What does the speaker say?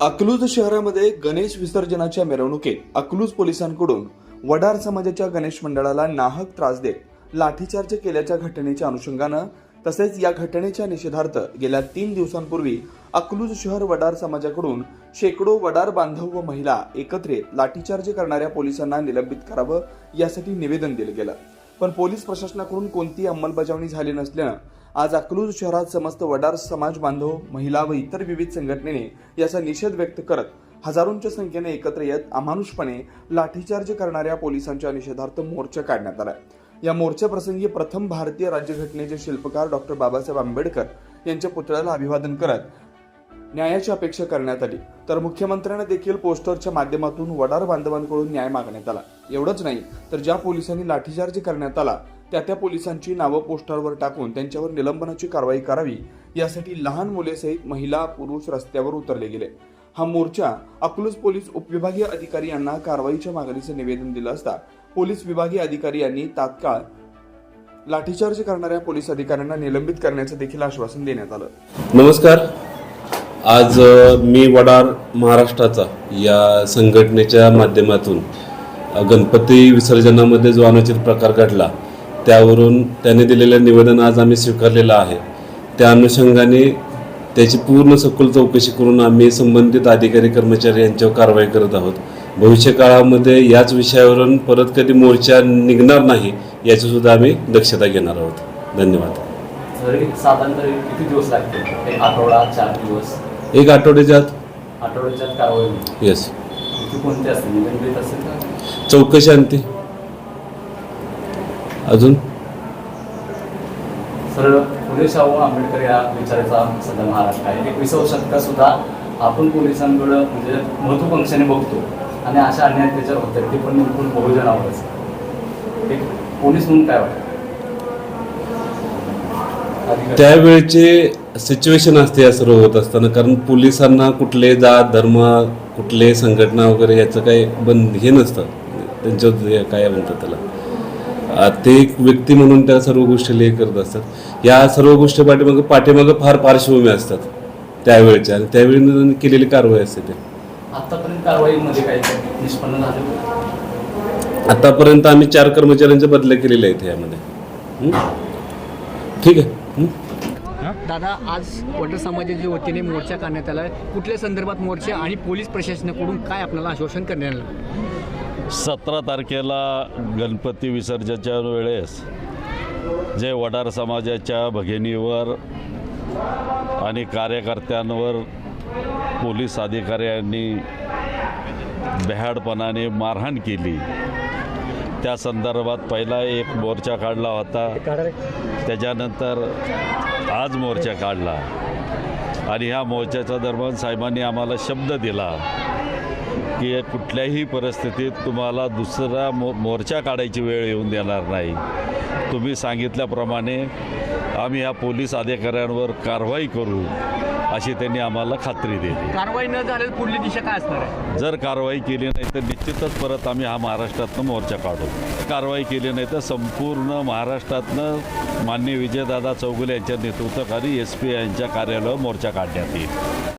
अकलूज शहरामध्ये गणेश विसर्जनाच्या मिरवणुकीत अकलूज पोलिसांकडून वडार समाजाच्या गणेश मंडळाला नाहक त्रास देत लाठीचार्ज केल्याच्या घटनेच्या अनुषंगानं तसेच या घटनेच्या निषेधार्थ गेल्या तीन दिवसांपूर्वी अकलूज शहर वडार समाजाकडून शेकडो वडार बांधव व महिला एकत्रित लाठीचार्ज करणाऱ्या पोलिसांना निलंबित करावं यासाठी निवेदन दिलं गेलं. पण पोलीस प्रशासनाकडून कोणतीही अंमलबजावणी झाली नसल्यानं आज अकलूज शहरात समस्त वडार समाज बांधव महिला व इतर विविध संघटनेने याचा निषेध व्यक्त करत हजारोंच्या संख्येने एकत्र येत अमानुषपणे लाठीचार्ज करणाऱ्या पोलिसांच्या निषेधार्थ मोर्चा काढण्यात आला या मोर्चाप्रसंगी प्रथम भारतीय राज्यघटनेचे शिल्पकार डॉक्टर बाबासाहेब आंबेडकर यांच्या पुतळ्याला अभिवादन करत न्यायाची अपेक्षा करण्यात आली. तर मुख्यमंत्र्यांना देखील पोस्टरच्या माध्यमातून वडार बांधवांकडून न्याय मागण्यात आला. एवढंच नाही तर ज्या पोलिसांनी लाठीचार्ज करण्यात आला त्या त्या पोलिसांची नावं पोस्टरवर टाकून त्यांच्यावर निलंबनाची कारवाई करावी यासाठी लहान मुलेसहित महिला पुरुष रस्त्यावर उतरले गेले. हा मोर्चा अकलूज पोलीस उपविभागीय अधिकारी यांना कारवाईच्या मागणीचं निवेदन दिलं असता पोलीस विभागीय अधिकारी यांनी तात्काळ लाठीचार्ज करणाऱ्या पोलीस अधिकाऱ्यांना निलंबित करण्याचं देखील आश्वासन देण्यात आलं. नमस्कार. आज मी वडार महाराष्ट्राचा या संघटनेच्या माध्यमातून गणपती विसर्जनामध्ये जो अनुचित प्रकार घडला त्यावरून त्याने दिलेलं निवेदन आज आम्ही स्वीकारलेलं आहे. त्या अनुषंगाने त्याची पूर्ण सखोल चौकशी करून आम्ही संबंधित अधिकारी कर्मचारी यांच्यावर कारवाई करत आहोत. भविष्य काळामध्ये याच विषयावरून परत कधी मोर्चा निघणार नाही याची सुद्धा आम्ही दक्षता घेणार आहोत. धन्यवाद. साधारण किती दिवस लागतील? एक आठवडा चार दिवस? एक आठवड्याच्या आत. आठवड्याच्या आत कारवाई होईल. येस किती कोणते निलंबित असेल का? चौकशी आणते अजून? सरळ फुले शाहू आंबेडकर या विचाराचा सध्या महाराष्ट्र आहे. एकविसावं शतकात सुद्धा आपण पोलिसांकडं म्हणजे महत्वाकांक्षाने बघतो आणि अशा अन्याय त्याच्यावर होतात ते पण नेमकून बहुजनावरच एक पोलीस म्हणून काय वाटतं? अधिकारी- त्यावेळेचे सिच्युएशन असते या सर्व होत असताना. कारण पोलिसांना कुठले जात धर्म कुठले संघटना वगैरे याचं काही बंद हे नसतं. त्यांच्या काय म्हणतात त्याला? ते एक व्यक्ती म्हणून त्या सर्व गोष्टी हे करत असतात. या सर्व गोष्टी पाठीमागं पाठीमागं फार पार्श्वभूमी असतात त्यावेळेच्या आणि त्यावेळी केलेली कारवाई असते ते. आतापर्यंत आम्ही चार कर्मचाऱ्यांच्या बदल्या केलेल्या आहेत यामध्ये? ठीक आहे? दादा आज वडर समाजाच्या वतीने मोर्चा काढण्यात आला कुठल्या संदर्भात मोर्चा आणि पोलीस प्रशासनाकडून काय आपल्याला आश्वासन करण्यात आलं? सतरा तारखेला गणपती विसर्जनाच्या वेळेस जे वडार समाजाच्या भगिनीवर आणि कार्यकर्त्यांवर पोलीस अधिकाऱ्यांनी बेहाडपणाने मारहाण केली त्या संदर्भात पहिला एक मोर्चा काढला होता. त्याच्यानंतर आज मोर्चा काढला. आणि ह्या मोर्चाच्या दरम्यान साहेबांनी आम्हाला शब्द दिला की कुठल्याही परिस्थितीत तुम्हाला दुसरा मो मोर्चा काढायची वेळ येऊन देणार नाही. तुम्ही सांगितल्याप्रमाणे आम्ही ह्या पोलीस अधिकाऱ्यांवर कारवाई करू अशी त्यांनी आम्हाला खात्री दिली. कारवाई न झाल्यास पुढली दिशा काय असणार आहे? जर कारवाई केली नाही तर निश्चितच परत आम्ही हा महाराष्ट्रातनं मोर्चा काढू. कारवाई केली नाही तर संपूर्ण महाराष्ट्रातनं माननीय विजयदादा चौगुले यांच्या नेतृत्वाखाली एस पी यांच्या कार्यालयावर मोर्चा काढण्यात येईल.